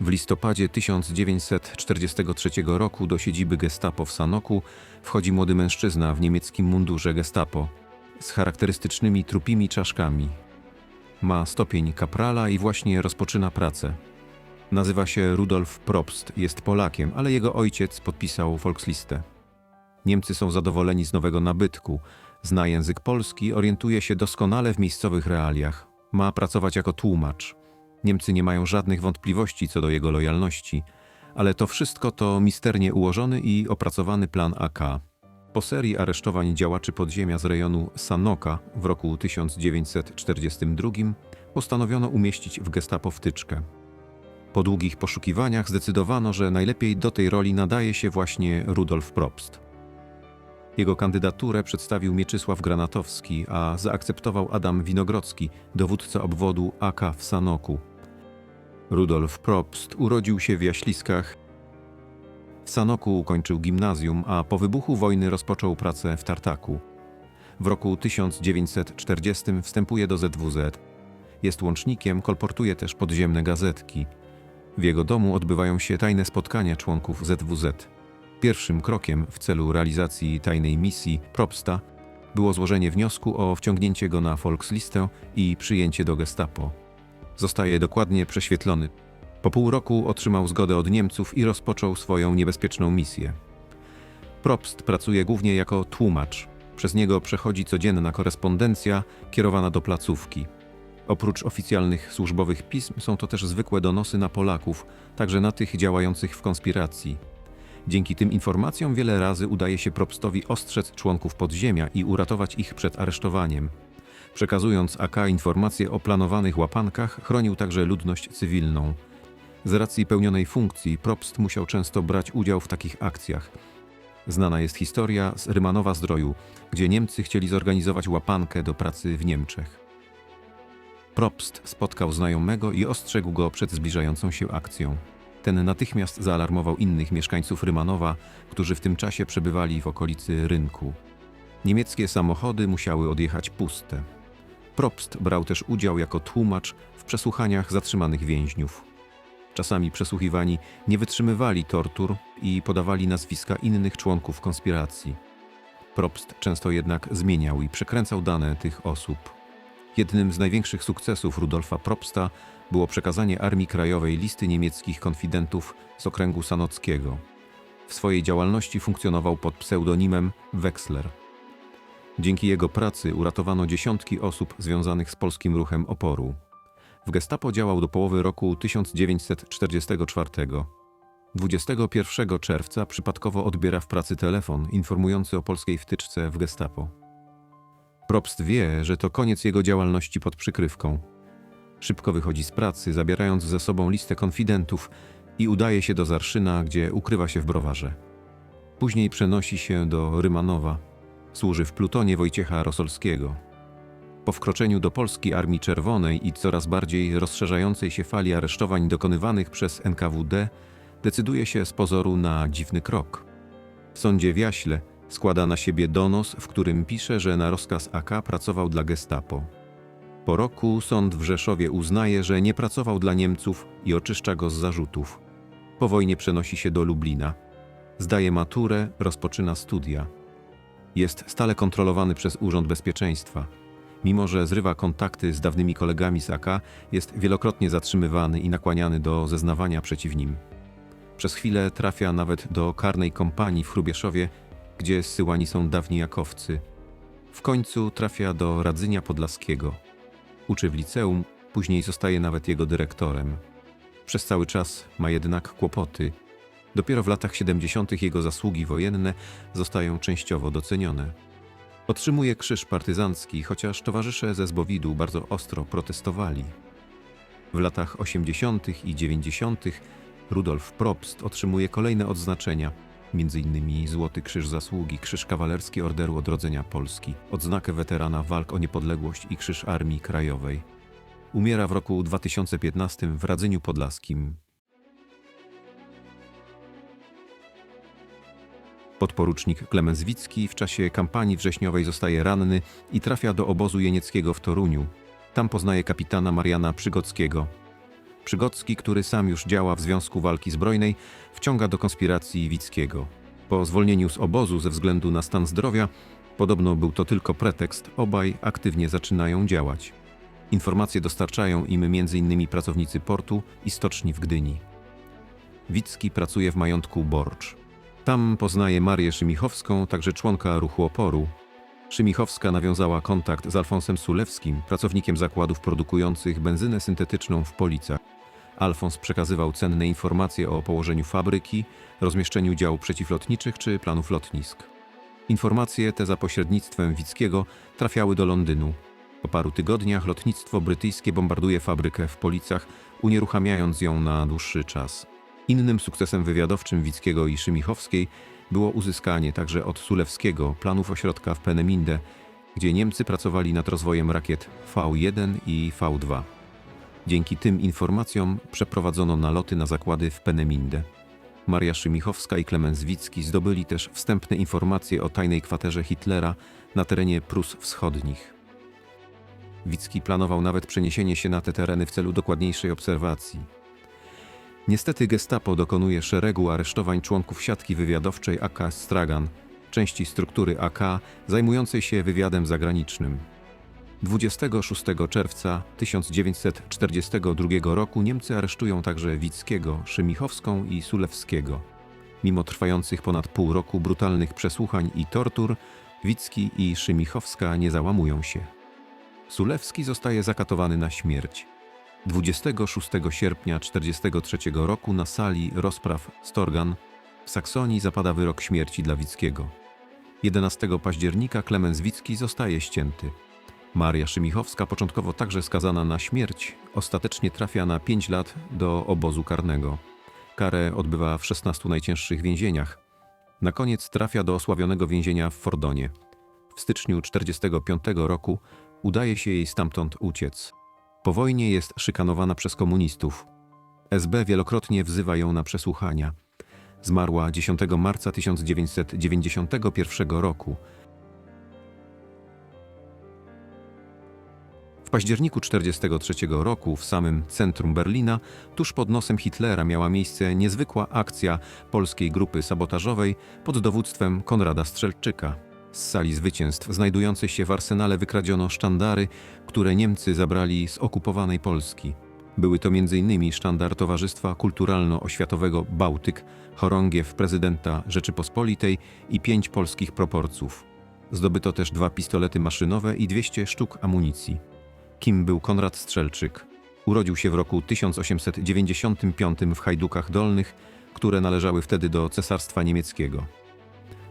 W listopadzie 1943 roku do siedziby Gestapo w Sanoku wchodzi młody mężczyzna w niemieckim mundurze Gestapo z charakterystycznymi trupimi czaszkami. Ma stopień kaprala i właśnie rozpoczyna pracę. Nazywa się Rudolf Probst, jest Polakiem, ale jego ojciec podpisał Volkslistę. Niemcy są zadowoleni z nowego nabytku. Zna język polski, orientuje się doskonale w miejscowych realiach. Ma pracować jako tłumacz. Niemcy nie mają żadnych wątpliwości co do jego lojalności, ale to wszystko to misternie ułożony i opracowany plan AK. Po serii aresztowań działaczy podziemia z rejonu Sanoka w roku 1942 postanowiono umieścić w gestapo wtyczkę. Po długich poszukiwaniach zdecydowano, że najlepiej do tej roli nadaje się właśnie Rudolf Probst. Jego kandydaturę przedstawił Mieczysław Granatowski, a zaakceptował Adam Winogrodzki, dowódca obwodu AK w Sanoku. Rudolf Probst urodził się w Jaśliskach. W Sanoku ukończył gimnazjum, a po wybuchu wojny rozpoczął pracę w Tartaku. W roku 1940 wstępuje do ZWZ. Jest łącznikiem, kolportuje też podziemne gazetki. W jego domu odbywają się tajne spotkania członków ZWZ. Pierwszym krokiem w celu realizacji tajnej misji Probsta było złożenie wniosku o wciągnięcie go na Volkslistę i przyjęcie do Gestapo. Zostaje dokładnie prześwietlony. Po pół roku otrzymał zgodę od Niemców i rozpoczął swoją niebezpieczną misję. Probst pracuje głównie jako tłumacz. Przez niego przechodzi codzienna korespondencja kierowana do placówki. Oprócz oficjalnych służbowych pism są to też zwykłe donosy na Polaków, także na tych działających w konspiracji. Dzięki tym informacjom wiele razy udaje się Probstowi ostrzec członków podziemia i uratować ich przed aresztowaniem. Przekazując AK informacje o planowanych łapankach, chronił także ludność cywilną. Z racji pełnionej funkcji Probst musiał często brać udział w takich akcjach. Znana jest historia z Rymanowa Zdroju, gdzie Niemcy chcieli zorganizować łapankę do pracy w Niemczech. Probst spotkał znajomego i ostrzegł go przed zbliżającą się akcją. Ten natychmiast zaalarmował innych mieszkańców Rymanowa, którzy w tym czasie przebywali w okolicy rynku. Niemieckie samochody musiały odjechać puste. Probst brał też udział jako tłumacz w przesłuchaniach zatrzymanych więźniów. Czasami przesłuchiwani nie wytrzymywali tortur i podawali nazwiska innych członków konspiracji. Probst często jednak zmieniał i przekręcał dane tych osób. Jednym z największych sukcesów Rudolfa Probsta było przekazanie Armii Krajowej listy niemieckich konfidentów z okręgu sanockiego. W swojej działalności funkcjonował pod pseudonimem Wexler. Dzięki jego pracy uratowano dziesiątki osób związanych z polskim ruchem oporu. W gestapo działał do połowy roku 1944. 21 czerwca przypadkowo odbiera w pracy telefon informujący o polskiej wtyczce w gestapo. Probst wie, że to koniec jego działalności pod przykrywką. Szybko wychodzi z pracy, zabierając ze sobą listę konfidentów i udaje się do Zarszyna, gdzie ukrywa się w browarze. Później przenosi się do Rymanowa. Służy w plutonie Wojciecha Rosolskiego. Po wkroczeniu do Polski Armii Czerwonej i coraz bardziej rozszerzającej się fali aresztowań dokonywanych przez NKWD, decyduje się z pozoru na dziwny krok. W sądzie w Jaśle składa na siebie donos, w którym pisze, że na rozkaz AK pracował dla Gestapo. Po roku sąd w Rzeszowie uznaje, że nie pracował dla Niemców i oczyszcza go z zarzutów. Po wojnie przenosi się do Lublina. Zdaje maturę, rozpoczyna studia. Jest stale kontrolowany przez Urząd Bezpieczeństwa. Mimo, że zrywa kontakty z dawnymi kolegami z AK, jest wielokrotnie zatrzymywany i nakłaniany do zeznawania przeciw nim. Przez chwilę trafia nawet do karnej kompanii w Hrubieszowie, gdzie zsyłani są dawni jakowcy. W końcu trafia do Radzynia Podlaskiego. Uczy w liceum, później zostaje nawet jego dyrektorem. Przez cały czas ma jednak kłopoty. Dopiero w latach 70. jego zasługi wojenne zostają częściowo docenione. Otrzymuje krzyż partyzancki, chociaż towarzysze ze Zbowidu bardzo ostro protestowali. W latach 80. i 90. Rudolf Probst otrzymuje kolejne odznaczenia, m.in. Złoty Krzyż Zasługi, Krzyż Kawalerski Orderu Odrodzenia Polski, odznakę weterana walk o niepodległość i Krzyż Armii Krajowej. Umiera w roku 2015 w Radzyniu Podlaskim. Podporucznik Klemens Wicki w czasie kampanii wrześniowej zostaje ranny i trafia do obozu jenieckiego w Toruniu. Tam poznaje kapitana Mariana Przygockiego. Przygocki, który sam już działa w Związku Walki Zbrojnej, wciąga do konspiracji Wickiego. Po zwolnieniu z obozu ze względu na stan zdrowia, podobno był to tylko pretekst, obaj aktywnie zaczynają działać. Informacje dostarczają im m.in. pracownicy portu i stoczni w Gdyni. Wicki pracuje w majątku Borcz. Tam poznaje Marię Szymichowską, także członka ruchu oporu. Szymichowska nawiązała kontakt z Alfonsem Sulewskim, pracownikiem zakładów produkujących benzynę syntetyczną w Policach. Alfons przekazywał cenne informacje o położeniu fabryki, rozmieszczeniu dział przeciwlotniczych czy planów lotnisk. Informacje te za pośrednictwem Wickiego trafiały do Londynu. Po paru tygodniach lotnictwo brytyjskie bombarduje fabrykę w Policach, unieruchamiając ją na dłuższy czas. Innym sukcesem wywiadowczym Wickiego i Szymichowskiej było uzyskanie także od Sulewskiego planów ośrodka w Peneminde, gdzie Niemcy pracowali nad rozwojem rakiet V1 i V2. Dzięki tym informacjom przeprowadzono naloty na zakłady w Peneminde. Maria Szymichowska i Klemens Wicki zdobyli też wstępne informacje o tajnej kwaterze Hitlera na terenie Prus Wschodnich. Wicki planował nawet przeniesienie się na te tereny w celu dokładniejszej obserwacji. Niestety Gestapo dokonuje szeregu aresztowań członków siatki wywiadowczej AK Stragan, części struktury AK zajmującej się wywiadem zagranicznym. 26 czerwca 1942 roku Niemcy aresztują także Wickiego, Szymichowską i Sulewskiego. Mimo trwających ponad pół roku brutalnych przesłuchań i tortur, Wicki i Szymichowska nie załamują się. Sulewski zostaje zakatowany na śmierć. 26 sierpnia 1943 roku na sali rozpraw Storgan w Saksonii zapada wyrok śmierci dla Wickiego. 11 października Klemens Wicki zostaje ścięty. Maria Szymichowska, początkowo także skazana na śmierć, ostatecznie trafia na 5 lat do obozu karnego. Karę odbywa w 16 najcięższych więzieniach. Na koniec trafia do osławionego więzienia w Fordonie. W styczniu 1945 roku udaje się jej stamtąd uciec. Po wojnie jest szykanowana przez komunistów. SB wielokrotnie wzywa ją na przesłuchania. Zmarła 10 marca 1991 roku. W październiku 1943 roku w samym centrum Berlina, tuż pod nosem Hitlera miała miejsce niezwykła akcja polskiej grupy sabotażowej pod dowództwem Konrada Strzelczyka. Z sali zwycięstw znajdującej się w arsenale wykradziono sztandary, które Niemcy zabrali z okupowanej Polski. Były to m.in. sztandar Towarzystwa Kulturalno-Oświatowego Bałtyk, chorągiew prezydenta Rzeczypospolitej i pięć polskich proporców. Zdobyto też dwa pistolety maszynowe i 200 sztuk amunicji. Kim był Konrad Strzelczyk? Urodził się w roku 1895 w Hajdukach Dolnych, które należały wtedy do Cesarstwa Niemieckiego.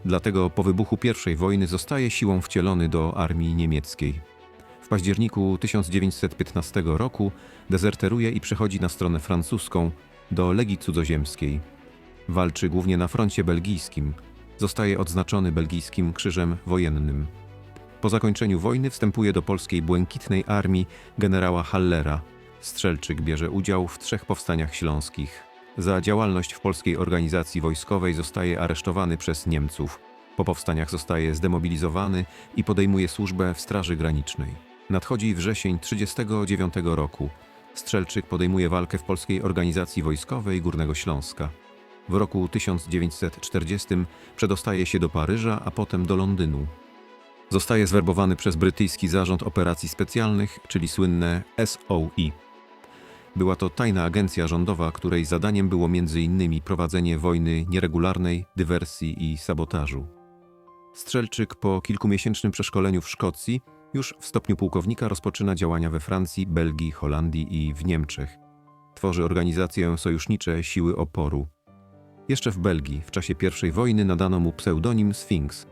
Dlatego po wybuchu I wojny zostaje siłą wcielony do armii niemieckiej. W październiku 1915 roku dezerteruje i przechodzi na stronę francuską do Legii Cudzoziemskiej. Walczy głównie na froncie belgijskim. Zostaje odznaczony belgijskim krzyżem wojennym. Po zakończeniu wojny wstępuje do polskiej błękitnej armii generała Hallera. Strzelczyk bierze udział w trzech powstaniach śląskich. Za działalność w polskiej organizacji wojskowej zostaje aresztowany przez Niemców. Po powstaniach zostaje zdemobilizowany i podejmuje służbę w Straży Granicznej. Nadchodzi wrzesień 1939 roku. Strzelczyk podejmuje walkę w polskiej organizacji wojskowej Górnego Śląska. W roku 1940 przedostaje się do Paryża, a potem do Londynu. Zostaje zwerbowany przez brytyjski Zarząd Operacji Specjalnych, czyli słynne SOE. Była to tajna agencja rządowa, której zadaniem było m.in. prowadzenie wojny nieregularnej, dywersji i sabotażu. Strzelczyk po kilkumiesięcznym przeszkoleniu w Szkocji już w stopniu pułkownika rozpoczyna działania we Francji, Belgii, Holandii i w Niemczech. Tworzy organizację sojusznicze Siły Oporu. Jeszcze w Belgii w czasie I wojny nadano mu pseudonim Sphinx.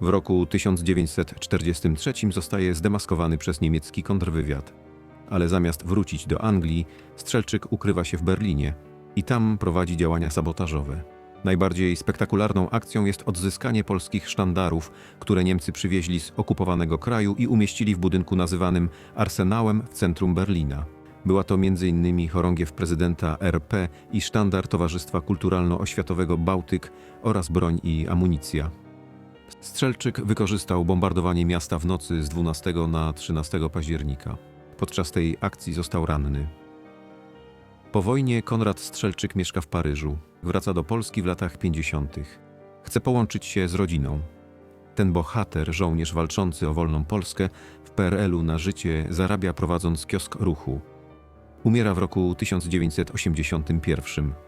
W roku 1943 zostaje zdemaskowany przez niemiecki kontrwywiad. Ale zamiast wrócić do Anglii, Strzelczyk ukrywa się w Berlinie i tam prowadzi działania sabotażowe. Najbardziej spektakularną akcją jest odzyskanie polskich sztandarów, które Niemcy przywieźli z okupowanego kraju i umieścili w budynku nazywanym Arsenałem w centrum Berlina. Była to m.in. chorągiew prezydenta RP i sztandar Towarzystwa Kulturalno-Oświatowego Bałtyk oraz broń i amunicja. Strzelczyk wykorzystał bombardowanie miasta w nocy z 12 na 13 października. Podczas tej akcji został ranny. Po wojnie Konrad Strzelczyk mieszka w Paryżu. Wraca do Polski w latach 50. Chce połączyć się z rodziną. Ten bohater, żołnierz walczący o wolną Polskę, w PRL-u na życie zarabia prowadząc kiosk ruchu. Umiera w roku 1981.